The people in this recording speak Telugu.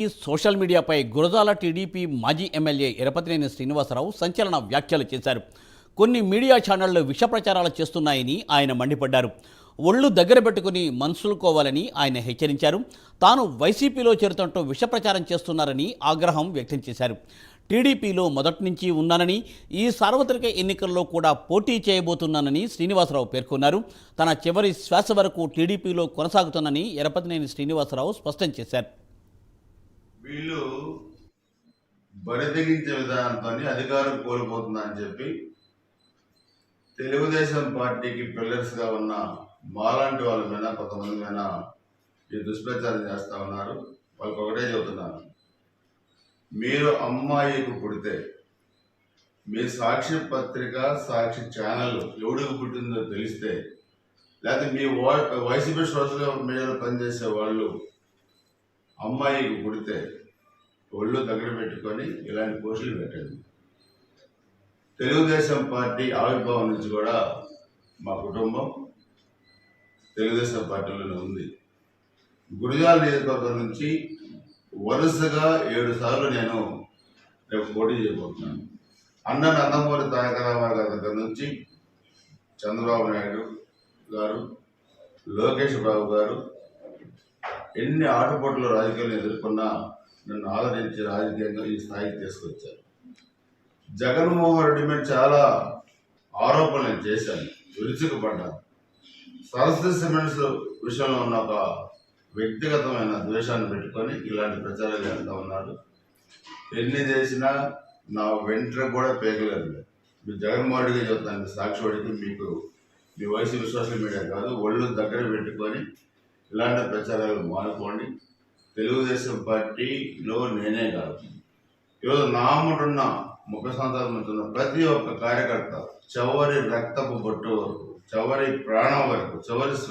ఈ సోషల్ మీడియాపై గురజాల టీడీపీ మాజీ ఎమ్మెల్యే ఎరపతినేని శ్రీనివాసరావు సంచలన వ్యాఖ్యలు చేశారు. కొన్ని మీడియా ఛానళ్ళు విష ప్రచారాలు చేస్తున్నాయని ఆయన మండిపడ్డారు. ఒళ్ళు దగ్గర పెట్టుకుని మనసులుకోవాలని ఆయన హెచ్చరించారు. తాను వైసీపీలో చేరుతుంటూ విష ప్రచారం చేస్తున్నారని ఆగ్రహం వ్యక్తం చేశారు. టీడీపీలో మొదటి నుంచి ఉన్నానని ఈ సార్వత్రిక ఎన్నికల్లో కూడా పోటీ చేయబోతున్నానని శ్రీనివాసరావు పేర్కొన్నారు. తన చివరి శ్వాస వరకు టీడీపీలో కొనసాగుతున్నని ఎరపతినేని శ్రీనివాసరావు స్పష్టం చేశారు. వీళ్ళు బరితెగించే విధానంతో అధికారం కోల్పోతుందని చెప్పి తెలుగుదేశం పార్టీకి పిల్లర్స్గా ఉన్న మాలాంటి వాళ్ళ మీద కొంతమంది మీద ఈ దుష్ప్రచారం చేస్తూ ఉన్నారు. వాళ్ళకి ఒకటే చెబుతున్నాను. మీరు అమ్మాయికి పుడితే మీ సాక్షి పత్రిక సాక్షి ఛానల్ ఎవడికి పుట్టిందో తెలిస్తే లేకపోతే మీ వాయిస్ వైసీపీ సోషల్ మీడియాలో పనిచేసే వాళ్ళు అమ్మాయికి పుడితే ఒళ్ళు దగ్గర పెట్టుకొని ఇలాంటి పోస్టులు పెట్టండి. తెలుగుదేశం పార్టీ ఆవిర్భావం నుంచి కూడా మా కుటుంబం తెలుగుదేశం పార్టీలోనే ఉంది. గురిజాల నియోజకవర్గం నుంచి వరుసగా ఏడు సార్లు నేను రేపు పోటీ చేయబోతున్నాను. అన్న నందమూరి తారక రామారావు గారి దగ్గర నుంచి చంద్రబాబు నాయుడు గారు లోకేష్ బాబు గారు ఎన్ని ఆటపోట్లు రాజకీయాలను ఎదుర్కొన్నా నన్ను ఆదరించి రాజకీయంగా ఈ స్థాయికి తీసుకొచ్చారు. జగన్మోహన్ రెడ్డి మీద చాలా ఆరోపణలు నేను చేశాను విరుచుకుపడ్డాను. సరస్వతి సిమెంట్స్ విషయంలో ఉన్న ఒక వ్యక్తిగతమైన ద్వేషాన్ని పెట్టుకొని ఇలాంటి ప్రచారాలు చేస్తూ ఉన్నారు ఎన్ని చేసినా నా వెంట్ర కూడా పేగలేదు మీ జగన్మోహన్ రెడ్డిగా చెప్తాను సాక్షి మీకు మీ వయసు సోషల్ మీడియా కాదు ఒళ్ళు దగ్గర పెట్టుకొని ఇలాంటి ప్రచారాలు మానుకోండి. తెలుగుదేశం పార్టీలో నేనే కాదు. ఈరోజు నాముడున్న ముఖ సంతానం ఉన్న ప్రతి ఒక్క కార్యకర్త చివరి రక్తపు బొట్టు వరకు చివరి ప్రాణం వరకు చివరి